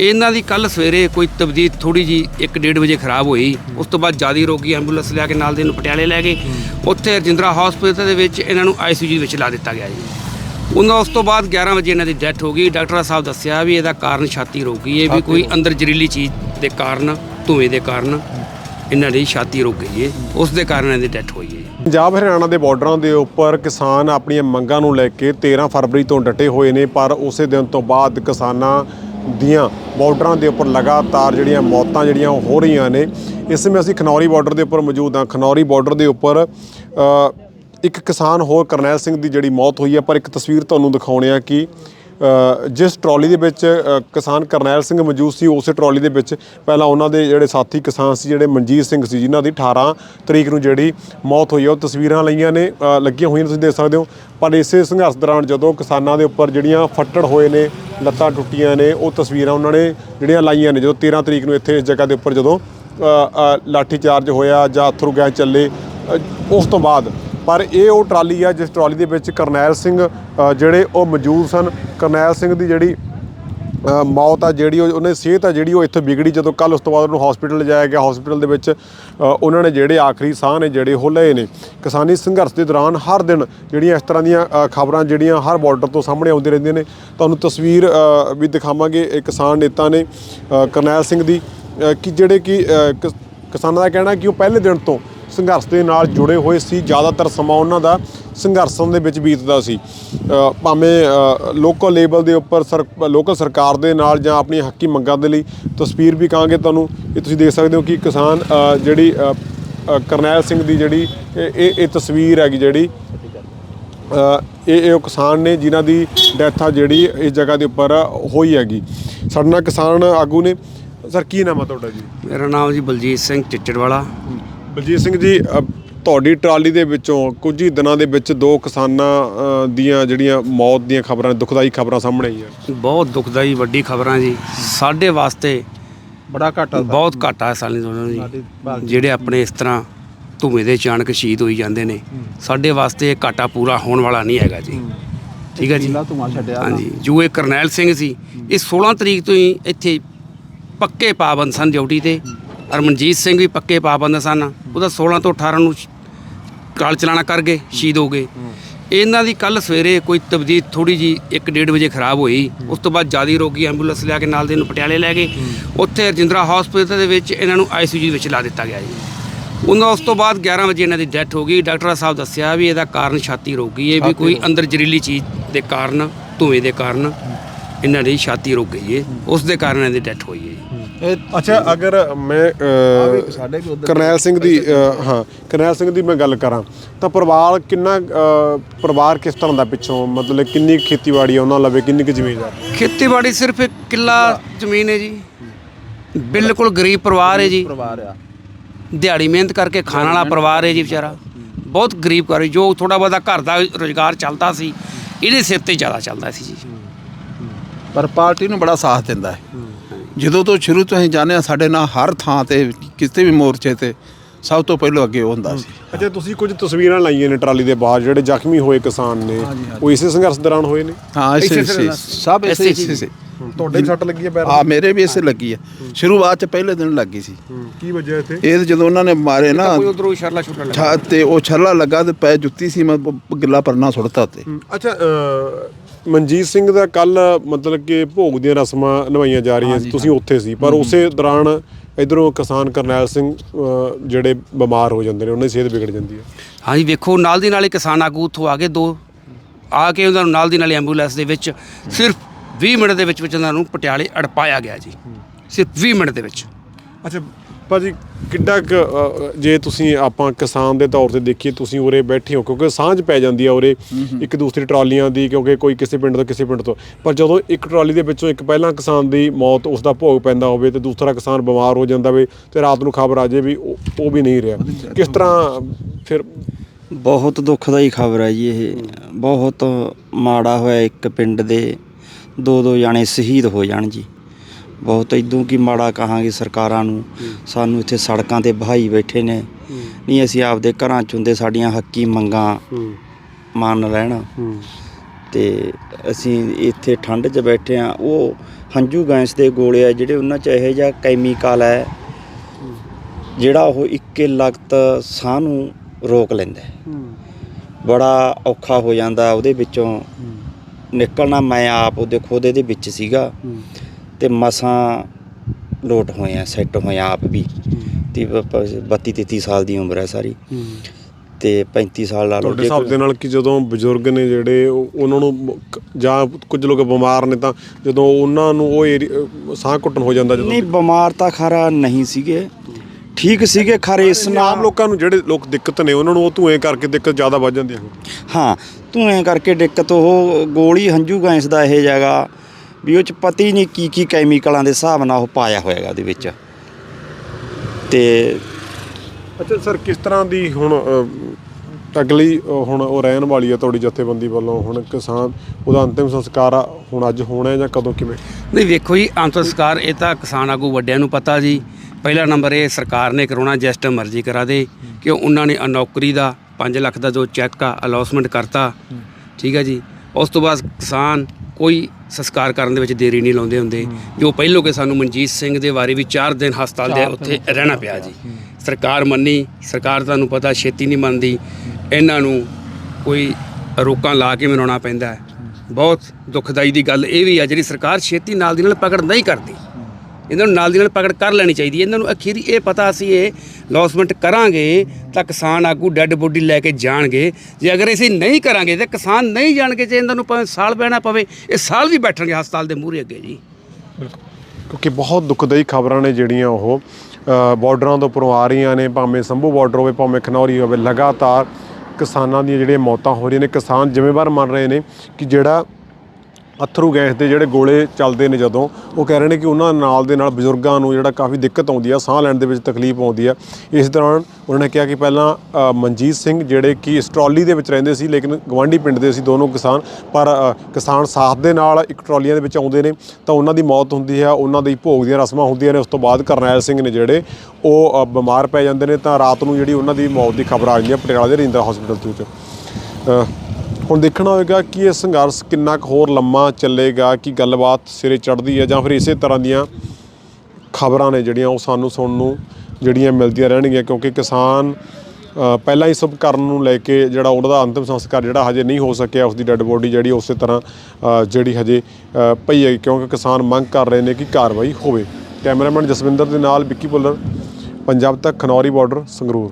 ਇਹਨਾਂ ਦੀ ਕੱਲ ਸਵੇਰੇ ਕੋਈ ਤਬਦੀਲ ਥੋੜੀ ਜੀ 1:30 ਵਜੇ ਖਰਾਬ ਹੋਈ। ਉਸ ਤੋਂ ਬਾਅਦ ਜਿਆਦੀ ਰੋਗੀ ਐਂਬੂਲੈਂਸ ਲਿਆ ਕੇ ਨਾਲ ਦੇ ਨੂੰ ਪਟਿਆਲੇ ਲੈ ਗਏ। ਉੱਥੇ ਰਜਿੰਦਰਾ ਹਸਪੀਟਲ ਦੇ ਵਿੱਚ ਇਹਨਾਂ ਨੂੰ ਆਈਸੀਯੂ ਵਿੱਚ ਲਾ ਦਿੱਤਾ ਗਿਆ ਜੀ। ਉਹਨਾਂ ਉਸ ਤੋਂ ਬਾਅਦ 11 ਵਜੇ ਇਹਨਾਂ ਦੀ ਡੈਥ ਹੋ ਗਈ। ਡਾਕਟਰ ਸਾਹਿਬ ਦੱਸਿਆ ਵੀ ਇਹਦਾ ਕਾਰਨ ਛਾਤੀ ਰੋਗੀ ਹੈ ਵੀ ਕੋਈ ਅੰਦਰ ਜ਼ਹਿਰੀਲੀ ਚੀਜ਼ ਦੇ ਕਾਰਨ ਧੂਏ ਦੇ ਕਾਰਨ ਇਹਨਾਂ ਦੀ ਛਾਤੀ ਰੁਕ ਗਈ ਹੈ। ਉਸ ਦੇ ਕਾਰਨ ਇਹਨਾਂ ਦੀ ਡੈਥ ਹੋਈ ਹੈ ਪੰਜਾਬ ਹਰਿਆਣਾ ਦੇ ਬਾਰਡਰਾਂ ਦੇ ਉੱਪਰ ਕਿਸਾਨ ਆਪਣੀਆਂ ਮੰਗਾਂ ਨੂੰ ਲੈ ਕੇ 13 ਫਰਵਰੀ ਤੋਂ ਡਟੇ ਹੋਏ ਨੇ ਪਰ ਉਸੇ ਦਿਨ ਤੋਂ ਬਾਅਦ ਕਿਸਾਨਾਂ ਦੀਆਂ ਬਾਰਡਰਾਂ ਦੇ ਉੱਪਰ ਲਗਾਤਾਰ ਜਿਹੜੀਆਂ ਮੌਤਾਂ ਜਿਹੜੀਆਂ ਉਹ ਹੋ ਰਹੀਆਂ ਨੇ। ਇਸ ਸਮੇਂ ਅਸੀਂ ਖਨੌਰੀ ਬਾਰਡਰ ਦੇ ਉੱਪਰ ਮੌਜੂਦ ਹਾਂ। ਖਨੌਰੀ ਬਾਰਡਰ ਦੇ ਉੱਪਰ ਇੱਕ ਕਿਸਾਨ ਹੋਰ ਕਰਨੈਲ ਸਿੰਘ ਦੀ ਜਿਹੜੀ ਮੌਤ ਹੋਈ ਹੈ, ਪਰ ਇੱਕ ਤਸਵੀਰ ਤੁਹਾਨੂੰ ਦਿਖਾਉਣੇ ਆ ਕਿ ਜਿਸ ਟਰਾਲੀ ਦੇ ਵਿੱਚ ਕਿਸਾਨ ਕਰਨੈਲ ਸਿੰਘ ਮੌਜੂਦ ਸੀ ਉਸੇ ਟਰਾਲੀ ਦੇ ਵਿੱਚ ਪਹਿਲਾਂ ਉਹਨਾਂ ਦੇ ਜਿਹੜੇ ਸਾਥੀ ਕਿਸਾਨ ਸੀ ਜਿਹੜੇ ਮਨਜੀਤ ਸਿੰਘ ਸੀ ਜਿਨ੍ਹਾਂ ਦੀ 18 ਤਰੀਕ ਨੂੰ ਜਿਹੜੀ ਮੌਤ ਹੋਈ ਹੈ ਉਹ ਤਸਵੀਰਾਂ ਲਈਆਂ ਨੇ ਲੱਗੀਆਂ ਹੋਈਆਂ ਤੁਸੀਂ ਦੇਖ ਸਕਦੇ ਹੋ। ਪਰ ਇਸੇ ਸੰਘਰਸ਼ ਦੌਰਾਨ ਜਦੋਂ ਕਿਸਾਨਾਂ ਦੇ ਉੱਪਰ ਜਿਹੜੀਆਂ ਫੱਟੜ ਹੋਏ ਨੇ ਲੱਤਾਂ ਟੁੱਟੀਆਂ ਨੇ ਉਹ ਤਸਵੀਰਾਂ ਉਹਨਾਂ ਨੇ ਜਿਹੜੀਆਂ ਲਾਈਆਂ ਨੇ ਜਦੋਂ 13 ਤਰੀਕ ਨੂੰ ਇੱਥੇ ਇਸ ਜਗ੍ਹਾ ਦੇ ਉੱਪਰ ਜਦੋਂ ਅ, ਲਾਠੀ ਚਾਰਜ ਹੋਇਆ ਜਾਂ ਅਥਰੂ ਗੈਸ ਚੱਲੇ ਉਸ ਤੋਂ ਬਾਅਦ ਪਰ ਇਹ ਉਹ ਟਰਾਲੀ ਆ ਜਿਸ ਟਰਾਲੀ ਦੇ ਵਿੱਚ ਕਰਨੈਲ ਸਿੰਘ ਜਿਹੜੇ ਉਹ ਮੌਜੂਦ ਸਨ। ਕਰਨੈਲ ਸਿੰਘ ਦੀ ਜਿਹੜੀ ਮੌਤ ਆ, ਜਿਹੜੀ ਉਹ- ਉਹਨੇ ਸਿਹਤ ਆ ਜਿਹੜੀ ਉਹ ਇੱਥੇ ਵਿਗੜੀ। ਜਦੋਂ ਕੱਲ ਉਸ ਤੋਂ ਬਾਅਦ ਉਹਨੂੰ ਹਸਪੀਟਲ ਲਿਜਾਇਆ ਗਿਆ। ਹਸਪੀਟਲ ਦੇ ਵਿੱਚ ਉਹਨਾਂ ਨੇ ਜਿਹੜੇ ਆਖਰੀ ਸਾਹ ਨੇ, ਜਿਹੜੇ ਉਹ ਲਏ ਨੇ। ਕਿਸਾਨੀ ਸੰਘਰਸ਼ ਦੇ ਦੌਰਾਨ ਹਰ ਦਿਨ ਜਿਹੜੀਆਂ ਇਸ ਤਰ੍ਹਾਂ ਦੀਆਂ ਖਬਰਾਂ ਜਿਹੜੀਆਂ ਹਰ ਬਾਰਡਰ ਤੋਂ ਸਾਹਮਣੇ ਆਉਂਦੀਆਂ ਰਹਿੰਦੀਆਂ ਨੇ। ਤੁਹਾਨੂੰ ਤਸਵੀਰ ਵੀ ਦਿਖਾਵਾਂਗੇ ਇਹ ਕਿਸਾਨ ਨੇਤਾ ਨੇ ਕਰਨੈਲ ਸਿੰਘ ਦੀ ਕਿ ਜਿਹੜੇ ਕਿ ਕਿਸਾਨਾਂ ਦਾ ਕਹਿਣਾ ਕਿ ਉਹ ਪਹਿਲੇ ਦਿਨ ਤੋਂ ਸੰਘਰਸ਼ ਦੇ ਨਾਲ ਜੁੜੇ ਹੋਏ ਸੀ। ਜ਼ਿਆਦਾਤਰ ਸਮਾਂ ਉਹਨਾਂ ਦਾ ਸੰਘਰਸ਼ਾਂ ਦੇ ਵਿੱਚ ਬੀਤਦਾ ਸੀ। ਭਾਵੇਂ ਲੋਕਲ ਲੈਵਲ ਦੇ ਉੱਪਰ ਸਰ ਲੋਕਲ ਸਰਕਾਰ ਦੇ ਨਾਲ ਜਾਂ ਆਪਣੀਆਂ ਹੱਕੀ ਮੰਗਾਂ ਦੇ ਲਈ ਤਸਵੀਰ ਵੀ ਕਹਾਂਗੇ ਤੁਹਾਨੂੰ। ਇਹ ਤੁਸੀਂ ਦੇਖ ਸਕਦੇ ਹੋ ਕਿ ਕਿਸਾਨ ਜਿਹੜੀ ਕਰਨੈਲ ਸਿੰਘ ਦੀ ਜਿਹੜੀ, ਇਹ- ਇਹ ਤਸਵੀਰ ਹੈਗੀ ਜਿਹੜੀ ਇਹ ਇਹ ਉਹ ਕਿਸਾਨ ਨੇ ਜਿਨ੍ਹਾਂ ਦੀ ਡੈਥ ਆ ਜਿਹੜੀ ਇਸ ਜਗ੍ਹਾ ਦੇ ਉੱਪਰ ਹੋਈ ਹੈਗੀ। ਸਾਡੇ ਨਾਲ ਕਿਸਾਨ ਆਗੂ ਨੇ। ਸਰ, ਕੀ ਨਾਮ ਆ ਤੁਹਾਡਾ ਜੀ? ਮੇਰਾ ਨਾਮ ਜੀ ਬਲਜੀਤ ਸਿੰਘ, ਚਿੱਚੜਵਾਲਾ। ਬਲਜੀਤ ਸਿੰਘ ਜੀ ਤੁਹਾਡੀ ਟਰਾਲੀ ਦੇ ਵਿੱਚੋਂ ਕੁਝ ਹੀ ਦਿਨਾਂ ਦੇ ਵਿੱਚ ਦੋ ਕਿਸਾਨਾਂ ਦੀਆਂ ਜਿਹੜੀਆਂ ਮੌਤ ਦੀਆਂ ਖਬਰਾਂ ਦੁਖਦਾਈ ਖਬਰਾਂ ਸਾਹਮਣੇ ਆਈਆਂ। ਬਹੁਤ ਦੁਖਦਾਈ ਵੱਡੀ ਖਬਰਾਂ ਜੀ। ਸਾਡੇ ਵਾਸਤੇ ਬੜਾ ਘਾਟਾ ਬਹੁਤ ਘਾਟਾ ਹੈ ਸਾਲੀ ਦੋਨੋਂ ਜੀ। ਜਿਹੜੇ ਆਪਣੇ ਇਸ ਤਰ੍ਹਾਂ ਧੂਏ ਦੇ ਅਚਾਨਕ ਸ਼ਹੀਦ ਹੋਈ ਜਾਂਦੇ ਨੇ ਸਾਡੇ ਵਾਸਤੇ ਇਹ ਘਾਟਾ ਪੂਰਾ ਹੋਣ ਵਾਲਾ ਨਹੀਂ ਹੈਗਾ ਜੀ। ਠੀਕ ਹੈ ਜੀ? ਧੂੰਆਂ ਛੱਡਿਆ ਹਾਂਜੀ। ਜੋ ਇਹ ਕਰਨੈਲ ਸਿੰਘ ਸੀ ਇਹ 16 ਤਰੀਕ ਤੋਂ ਹੀ ਇੱਥੇ ਪੱਕੇ ਪਾਬੰਦ ਸਨ ਡਿਊਟੀ ਤੇ। ਅਰਮਨਜੀਤ ਸਿੰਘ ਵੀ ਪੱਕੇ ਪਾਬੰਦ ਸਨ। ਉਹਦਾ 16 ਤੋਂ 18 ਨੂੰ ਕਾਲ ਚਲਾਣਾ ਕਰ ਗਏ ਸ਼ਹੀਦ ਹੋ ਗਏ। ਇਹਨਾਂ ਦੀ ਕੱਲ ਸਵੇਰੇ ਕੋਈ ਤਬਦੀਲ ਥੋੜੀ ਜੀ 1:30 ਵਜੇ ਖਰਾਬ ਹੋਈ। ਉਸ ਤੋਂ ਬਾਅਦ ਜਿਆਦੀ ਰੋਗੀ ਐਂਬੂਲੈਂਸ ਲਿਆ ਕੇ ਨਾਲ ਦੇ ਨੂੰ ਪਟਿਆਲੇ ਲੈ ਗਏ। ਉੱਥੇ ਰਜਿੰਦਰਾ ਹਸਪੀਟਲ ਦੇ ਵਿੱਚ ਇਹਨਾਂ ਨੂੰ ਆਈਸੀਯੂ ਵਿੱਚ ਲਾ ਦਿੱਤਾ ਗਿਆ ਜੀ। ਉਹਨਾਂ ਉਸ ਤੋਂ ਬਾਅਦ 11 ਵਜੇ ਇਹਨਾਂ ਦੀ ਡੈਥ ਹੋ ਗਈ। ਡਾਕਟਰ ਸਾਹਿਬ ਦੱਸਿਆ ਵੀ ਇਹਦਾ ਕਾਰਨ ਛਾਤੀ ਰੋਗੀ ਹੈ ਵੀ ਕੋਈ ਅੰਦਰ ਜ਼ਹਿਰੀਲੀ ਚੀਜ਼ ਦੇ ਕਾਰਨ ਧੂਏ ਦੇ ਕਾਰਨ ਇਹਨਾਂ ਦੀ ਛਾਤੀ ਰੁਕ ਗਈ ਹੈ। ਉਸ ਦੇ ਕਾਰਨ ਇਹਨਾਂ ਦੀ ਡੈਥ ਹੋਈ ਹੈ ਅੱਛਾ ਅਗਰ ਮੈਂ ਅ, ਸਾਡੇ ਵੀ ਉੱਧਰ ਕਰਨੈਲ ਸਿੰਘ ਦੀ ਹਾਂ ਕਰਨੈਲ ਸਿੰਘ ਦੀ ਮੈਂ ਗੱਲ ਕਰਾਂ। ਤਾਂ ਪਰਿਵਾਰ ਕਿੰਨਾ ਪਰਿਵਾਰ ਕਿਸ ਤਰ੍ਹਾਂ ਦਾ ਪਿੱਛੋਂ? ਮਤਲਬ ਕਿੰਨੀ ਕੁ ਖੇਤੀਬਾੜੀ ਉਹਨਾਂ ਲਵੇ ਕਿੰਨੀ ਕੁ ਜ਼ਮੀਨ ਆ? ਖੇਤੀਬਾੜੀ ਸਿਰਫ ਇੱਕ ਕਿੱਲਾ ਜ਼ਮੀਨ ਹੈ ਜੀ। ਬਿਲਕੁਲ ਗਰੀਬ ਪਰਿਵਾਰ ਹੈ ਜੀ। ਪਰਿਵਾਰ ਆ। ਦਿਹਾੜੀ ਮਿਹਨਤ ਕਰਕੇ ਖਾਣ ਵਾਲਾ ਪਰਿਵਾਰ ਹੈ ਜੀ ਵਿਚਾਰਾ। ਬਹੁਤ ਗਰੀਬ ਘਰ ਜੋ ਥੋੜਾ ਬਹੁਤਾ ਘਰ ਦਾ ਰੋਜ਼ਗਾਰ ਚੱਲਦਾ ਸੀ ਇਹਦੇ ਸਿਰ ਤੇ ਜ਼ਿਆਦਾ ਚੱਲਦਾ ਸੀ ਜੀ। ਪਰ ਪਾਰਟੀ ਨੂੰ ਬੜਾ ਸਾਥ ਦਿੰਦਾ ਹੈ। ਜਦੋਂ ਤੋਂ ਸ਼ੁਰੂ ਤੋਂ ਅਸੀਂ ਜਾਣਿਆ ਸਾਡੇ ਨਾਲ ਹਰ ਥਾਂ ਤੇ ਕਿਸੇ ਵੀ ਮੋਰਚੇ ਤੇ ਸਭ ਤੋਂ ਪਹਿਲਾਂ ਅੱਗੇ ਉਹ ਹੁੰਦਾ ਸੀ। ਅੱਛਾ ਤੁਸੀਂ ਕੁਝ ਤਸਵੀਰਾਂ ਲਾਈਆਂ ਨੇ ਟਰਾਲੀ ਦੇ ਬਾਹਰ ਜਿਹੜੇ ਜ਼ਖਮੀ ਹੋਏ ਕਿਸਾਨ ਨੇ ਉਹ ਇਸੇ ਸੰਘਰਸ਼ ਦੌਰਾਨ ਹੋਏ ਨੇ? ਹਾਂ ਇਸੇ ਸਭ ਇਸੇ ਇਸੇ ਤੁਹਾਡੇ ਵੀ ਸੱਟ ਲੱਗੀ ਹੈ ਪੈਰ ਆ ਮੇਰੇ ਵੀ ਇਸੇ ਲੱਗੀ ਹੈ। ਸ਼ੁਰੂਆਤ ਚ ਪਹਿਲੇ ਦਿਨ ਲੱਗੀ ਸੀ। ਕੀ ਵਜ੍ਹਾ ਇੱਥੇ? ਇਹ ਜਦੋਂ ਉਹਨਾਂ ਨੇ ਮਾਰੇ ਨਾ ਕੋਈ ਉਧਰੋਂ ਸ਼ਰਲਾ ਛੁੱਟਣ ਲੱਗਾ। ਤੇ ਉਹ ਛੱਲਾ ਲੱਗਾ ਤੇ ਪੈ ਜੁੱਤੀ ਸੀ ਮੈਂ ਗਿੱਲਾ ਪਰਨਾ ਸੁੱਟਤਾ ਤੇ ਅੱਛਾ ਮਨਜੀਤ ਸਿੰਘ ਦਾ ਕੱਲ ਮਤਲਬ ਕਿ ਭੋਗ ਦੀਆਂ ਰਸਮਾਂ ਨਿਭਾਈਆਂ ਜਾ ਰਹੀਆਂ ਸੀ ਤੁਸੀਂ ਉੱਥੇ ਸੀ ਪਰ ਉਸੇ ਦੌਰਾਨ ਇਧਰੋਂ ਕਿਸਾਨ ਕਰਨੈਲ ਸਿੰਘ ਜਿਹੜੇ ਬਿਮਾਰ ਹੋ ਜਾਂਦੇ ਨੇ ਉਹਨਾਂ ਦੀ ਸਿਹਤ ਵਿਗੜ ਜਾਂਦੀ ਹੈ। ਹਾਂਜੀ ਵੇਖੋ ਨਾਲ ਦੀ ਨਾਲ ਕਿਸਾਨ ਆਗੂ ਉੱਥੋਂ ਆ ਗਏ ਦੋ ਆ ਕੇ ਉਹਨਾਂ ਨੂੰ ਨਾਲ ਦੀ ਨਾਲ ਐਂਬੂਲੈਂਸ ਦੇ ਵਿੱਚ ਸਿਰਫ 20 ਮਿੰਟ ਦੇ ਵਿੱਚ ਵਿੱਚ ਉਹਨਾਂ ਨੂੰ ਪਟਿਆਲੇ ਅੜਪਾਇਆ ਗਿਆ ਜੀ। ਸਿਰਫ 20 ਮਿੰਟ ਦੇ ਵਿੱਚ। ਅੱਛਾ ਭਾਜੀ ਕਿੱਡਾ ਕੁ, ਅ, ਜੇ ਤੁਸੀਂ ਆਪਾਂ ਕਿਸਾਨ ਦੇ ਤੌਰ ਤੇ ਦੇਖੀਏ ਤੁਸੀਂ ਉਰੇ ਬੈਠੇ ਹੋ ਕਿਉਂਕਿ ਸਾਂਝ ਪੈ ਜਾਂਦੀ ਆ ਉਰੇ ਇੱਕ ਦੂਸਰੀ ਟਰਾਲੀਆਂ ਦੀ ਕਿਉਂਕਿ ਕੋਈ ਕਿਸੇ ਪਿੰਡ ਤੋਂ ਕਿਸੇ ਪਿੰਡ ਤੋਂ। ਪਰ ਜਦੋਂ ਇੱਕ ਟਰਾਲੀ ਦੇ ਵਿੱਚੋਂ ਇੱਕ ਪਹਿਲਾਂ ਕਿਸਾਨ ਦੀ ਮੌਤ ਉਸ ਦਾ ਭੋਗ ਪੈਂਦਾ ਹੋਵੇ ਤੇ ਦੂਸਰਾ ਕਿਸਾਨ ਬਿਮਾਰ ਹੋ ਜਾਂਦਾ ਵੇ ਤੇ ਰਾਤ ਨੂੰ ਖਬਰ ਆ ਜੇ ਵੀ ਉਹ ਉਹ ਵੀ ਨਹੀਂ ਰਿਹਾ। ਕਿਸ ਤਰ੍ਹਾਂ ਫਿਰ ਬਹੁਤ ਦੁਖਦਾਈ ਖਬਰ ਹੈ ਜੀ ਇਹ। ਬਹੁਤ ਮਾੜਾ ਹੋਇਆ ਇੱਕ ਪਿੰਡ ਦੇ ਦੋ ਦੋ ਜਾਣੇ ਸ਼ਹੀਦ ਹੋ ਜਾਣ ਜੀ। ਬਹੁਤ ਇਦੋਂ ਕੀ ਮਾੜਾ ਕਹਾਂਗੇ ਸਰਕਾਰਾਂ ਨੂੰ। ਸਾਨੂੰ ਇੱਥੇ ਸੜਕਾਂ ਤੇ ਬਹਾਈ ਬੈਠੇ ਨੇ। ਨਹੀਂ ਅਸੀਂ ਆਪਦੇ ਘਰਾਂ ਚ ਹੁੰਦੇ ਸਾਡੀਆਂ ਹੱਕੀ ਮੰਗਾਂ ਮੰਨ ਲੈਣ। ਤੇ ਅਸੀਂ ਇੱਥੇ ਠੰਡ 'ਚ ਬੈਠੇ ਆ। ਉਹ ਹੰਝੂ ਗੈਸ ਦੇ ਗੋਲੇ ਆ ਜਿਹੜੇ ਉਹਨਾਂ 'ਚ ਇਹੋ ਜਿਹਾ ਕੈਮੀਕਲ ਹੈ ਜਿਹੜਾ ਉਹ ਇੱਕੇ ਲਗਤ ਸਾਹ ਨੂੰ ਰੋਕ ਲੈਂਦਾ ਬੜਾ ਔਖਾ ਹੋ ਜਾਂਦਾ ਉਹਦੇ ਵਿੱਚੋਂ। ਨਿਕਲਣਾ ਮੈਂ ਆਪ ਉਹਦੇ ਖੁਦ ਇਹਦੇ ਵਿੱਚ ਸੀਗਾ। ਤੇ ਮਸਾਂ ਲੋਟ ਹੋਏ ਆ ਸੈੱਟ ਹੋਏ ਆ ਆਪ ਵੀ ਤੇ 32 33 ਸਾਲ ਦੀ ਉਮਰ ਹੈ ਸਾਰੀ। ਤੇ 35 ਸਾਲ ਲਾ ਲਓ ਤੁਹਾਡੇ ਜੇ ਹਿਸਾਬ ਦੇ ਨਾਲ ਕਿ ਜਦੋਂ ਬਜ਼ੁਰਗ ਨੇ ਜਿਹੜੇ ਉਹ- ਉਹਨਾਂ ਨੂੰ ਜਾਂ ਕੁਝ ਲੋਕ ਬਿਮਾਰ ਨੇ ਤਾਂ ਜਦੋਂ ਉਹਨਾਂ ਨੂੰ ਉਹ ਸਾਹ ਘੁੱਟਣ ਹੋ ਜਾਂਦਾ ਜਦੋਂ ਨਹੀਂ ਬਿਮਾਰ ਤਾਂ ਖਰਾ ਨਹੀਂ ਸੀਗੇ। ਠੀਕ ਸੀਗੇ ਖਰੇ ਇਸ ਆਮ ਨਾਲ ਲੋਕਾਂ ਨੂੰ ਜਿਹੜੇ ਲੋਕ ਦਿੱਕਤ ਨੇ ਉਹਨਾਂ ਨੂੰ ਉਹ ਧੂਏ ਕਰਕੇ ਦਿੱਕਤ ਜ਼ਿਆਦਾ ਵੱਧ ਜਾਂਦੀ ਹੈ। ਹਾਂ ਧੂਏ ਕਰਕੇ ਦਿੱਕਤ ਉਹ ਗੋਲੀ ਹੰਝੂ ਗੈਸ ਦਾ ਇਹ ਜਗਾ ਵੀ ਉਹ ਚ ਪਤਾ ਹੀ ਨਹੀਂ ਕੀ ਕੀ ਕੈਮੀਕਲਾਂ ਦੇ ਹਿਸਾਬ ਨਾਲ ਉਹ ਪਾਇਆ ਹੋਏਗਾ ਉਹਦੇ ਵਿੱਚ। ਤੇ ਅੱਛਾ ਸਰ ਕਿਸ ਤਰ੍ਹਾਂ ਦੀ ਹੁਣ ਅਹ, ਅਗਲੀ ਅਹ, ਹੁਣ ਉਹ ਰਹਿਣ ਵਾਲੀ ਹੈ ਤੁਹਾਡੀ ਜਥੇਬੰਦੀ ਵੱਲੋਂ ਹੁਣ ਕਿਸਾਨ ਉਹਦਾ ਅੰਤਿਮ ਸੰਸਕਾਰ ਆ, ਹੁਣ ਅੱਜ ਹੋਣਾ ਹੈ ਜਾਂ ਕਦੋਂ ਕਿਵੇਂ? ਨਹੀਂ ਵੇਖੋ ਜੀ ਅੰਤਰ ਸੰਸਕਾਰ ਇਹ ਤਾਂ ਕਿਸਾਨ ਆਗੂ ਵੱਡਿਆਂ ਨੂੰ ਪਤਾ ਜੀ। ਪਹਿਲਾ ਨੰਬਰ ਇਹ ਸਰਕਾਰ ਨੇ ਕਰਾਉਣਾ ਜਿਸ ਮਰਜ਼ੀ ਕਰਾ ਦੇ ਕਿ ਉਹਨਾਂ ਨੇ ਨੌਕਰੀ ਦਾ 5 ਲੱਖ ਦਾ ਜੋ ਚੈੱਕ ਆ ਅਲਾਉਸਮੈਂਟ ਕਰਤਾ ਠੀਕ ਹੈ ਜੀ। ਉਸ ਤੋਂ ਬਾਅਦ ਕਿਸਾਨ ਕੋਈ ਸੰਸਕਾਰ ਕਰਨ ਦੇ ਵਿੱਚ ਦੇਰੀ ਨਹੀਂ ਲਾਉਂਦੇ ਹੁੰਦੇ। ਜੋ ਪਹਿਲੋਂ ਕਿ ਸਾਨੂੰ ਮਨਜੀਤ ਸਿੰਘ ਦੇ ਬਾਰੇ ਵੀ 4 ਦਿਨ ਹਸਪਤਾਲ ਦੇ ਉੱਥੇ ਰਹਿਣਾ ਪਿਆ ਜੀ। ਸਰਕਾਰ ਮੰਨੀ ਸਰਕਾਰ ਤੁਹਾਨੂੰ ਪਤਾ ਛੇਤੀ ਨਹੀਂ ਮੰਨਦੀ। ਇਹਨਾਂ ਨੂੰ ਕੋਈ ਰੋਕਾਂ ਲਾ ਕੇ ਮਨਾਉਣਾ ਪੈਂਦਾ ਹੈ। ਬਹੁਤ ਦੁਖਦਾਈ ਦੀ ਗੱਲ ਇਹ ਵੀ ਆ ਜਿਹੜੀ ਸਰਕਾਰ ਛੇਤੀ ਨਾਲ ਦੀ ਨਾਲ ਪਕੜ ਨਹੀਂ ਕਰਦੀ। ਇਹਨਾਂ ਨੂੰ ਨਾਲ ਦੀ ਨਾਲ ਪਕੜ ਕਰ ਲੈਣੀ ਚਾਹੀਦੀ ਹੈ। ਇਹਨਾਂ ਨੂੰ ਅਖੀਰੀ ਇਹ ਪਤਾ ਅਸੀਂ ਇਹ ਲੌਸਮੈਂਟ ਕਰਾਂਗੇ ਤਾਂ ਕਿਸਾਨ ਆਗੂ ਡੈੱਡ ਬੋਡੀ ਲੈ ਕੇ ਜਾਣਗੇ। ਜੇ ਅਗਰ ਅਸੀਂ ਨਹੀਂ ਕਰਾਂਗੇ ਤਾਂ ਕਿਸਾਨ ਨਹੀਂ ਜਾਣਗੇ ਜੇ ਇਹਨਾਂ ਨੂੰ ਭਾਵੇਂ ਸਾਲ ਬਹਿਣਾ ਪਵੇ ਇਹ ਸਾਲ ਵੀ ਬੈਠਣਗੇ ਹਸਪਤਾਲ ਦੇ ਮੂਹਰੇ ਅੱਗੇ ਜੀ। ਕਿਉਂਕਿ ਬਹੁਤ ਦੁਖਦਾਈ ਖਬਰਾਂ ਨੇ ਜਿਹੜੀਆਂ ਉਹ ਅ, ਬਾਰਡਰਾਂ ਤੋਂ ਉੱਪਰੋਂ ਆ ਰਹੀਆਂ ਨੇ ਭਾਵੇਂ ਸੰਭੂ ਬਾਰਡਰ ਹੋਵੇ ਭਾਵੇਂ ਖਨੌਰੀ ਹੋਵੇ ਲਗਾਤਾਰ ਕਿਸਾਨਾਂ ਦੀਆਂ ਜਿਹੜੀਆਂ ਮੌਤਾਂ ਹੋ ਰਹੀਆਂ ਨੇ ਕਿਸਾਨ ਜ਼ਿੰਮੇਵਾਰ ਮੰਨ ਰਹੇ ਨੇ ਕਿ ਜਿਹੜਾ ਅਥਰੂ ਗੈਸ ਦੇ ਜਿਹੜੇ ਗੋਲੇ ਚੱਲਦੇ ਨੇ ਜਦੋਂ, ਉਹ ਕਹਿ ਰਹੇ ਨੇ ਕਿ ਉਹਨਾਂ ਨਾਲ ਦੇ ਨਾਲ ਬਜ਼ੁਰਗਾਂ ਨੂੰ ਜਿਹੜਾ ਕਾਫੀ ਦਿੱਕਤ ਆਉਂਦੀ ਆ, ਸਾਹ ਲੈਣ ਦੇ ਵਿੱਚ ਤਕਲੀਫ ਆਉਂਦੀ ਆ। ਇਸ ਦੌਰਾਨ ਉਹਨਾਂ ਨੇ ਕਿਹਾ ਕਿ ਪਹਿਲਾਂ ਮਨਜੀਤ ਸਿੰਘ ਜਿਹੜੇ ਕਿ ਇਸ ਟਰਾਲੀ ਦੇ ਵਿੱਚ ਰਹਿੰਦੇ ਸੀ, ਲੇਕਿਨ ਗਵਾਂਢੀ ਪਿੰਡ ਦੇ ਸੀ ਦੋਨੋਂ ਕਿਸਾਨ, ਪਰ ਕਿਸਾਨ ਸਾਥ ਦੇ ਨਾਲ ਇੱਕ ਟਰਾਲੀਆਂ ਦੇ ਵਿੱਚ ਆਉਂਦੇ ਨੇ, ਤਾਂ ਉਹਨਾਂ ਦੀ ਮੌਤ ਹੁੰਦੀ ਹੈ ਉਹਨਾਂ ਦੀ ਭੋਗ ਦੀਆਂ ਰਸਮਾਂ ਹੁੰਦੀਆਂ ਨੇ, ਉਸ ਤੋਂ ਬਾਅਦ ਕਰਨੈਲ ਸਿੰਘ ਨੇ ਜਿਹੜੇ, ਉਹ ਬਿਮਾਰ ਪੈ ਜਾਂਦੇ ਨੇ, ਤਾਂ ਰਾਤ ਨੂੰ ਜਿਹੜੀ ਉਹਨਾਂ ਦੀ ਮੌਤ ਦੀ ਖਬਰ ਆ ਜਾਂਦੀ ਹੈ ਪਟਿਆਲਾ ਦੇ ਰਿੰਦਰ ਹਸਪੀਟਲ ਦੇ ਹੁਣ ਦੇਖਣਾ ਹੋਏਗਾ ਕਿ ਇਹ ਸੰਘਰਸ਼ ਕਿੰਨਾ ਕੁ ਹੋਰ ਲੰਮਾ ਚੱਲੇਗਾ, ਕਿ ਗੱਲਬਾਤ ਸਿਰੇ ਚੜ੍ਹਦੀ ਹੈ ਜਾਂ ਫਿਰ ਇਸੇ ਤਰ੍ਹਾਂ ਦੀਆਂ ਖਬਰਾਂ ਨੇ ਜਿਹੜੀਆਂ ਉਹ ਸਾਨੂੰ ਸੁਣਨ ਨੂੰ ਜਿਹੜੀਆਂ ਮਿਲਦੀਆਂ ਰਹਿਣਗੀਆਂ, ਕਿਉਂਕਿ ਕਿਸਾਨ ਪਹਿਲਾਂ ਹੀ ਸਭ ਕਰਨ ਨੂੰ ਲੈ ਕੇ ਜਿਹੜਾ ਉਹਨਾਂ ਦਾ ਅੰਤਿਮ ਸੰਸਕਾਰ ਜਿਹੜਾ ਹਜੇ ਨਹੀਂ ਹੋ ਸਕਿਆ ਉਸ ਦੀ ਡੈੱਡ ਬੋਡੀ ਜਿਹੜੀ ਉਸੇ ਤਰ੍ਹਾਂ ਜਿਹੜੀ ਹਜੇ ਪਈ ਹੈ, ਕਿਉਂਕਿ ਕਿਸਾਨ ਮੰਗ ਕਰ ਰਹੇ ਨੇ ਕਿ ਕਾਰਵਾਈ ਹੋਵੇ। ਕੈਮਰਾਮੈਨ ਜਸਵਿੰਦਰ ਦੇ ਨਾਲ ਵਿੱਕੀ ਪੁੱਲਰ ਪੰਜਾਬ ਤੱਕ ਖਨੌਰੀ ਬਾਰਡਰ, ਸੰਗਰੂਰ।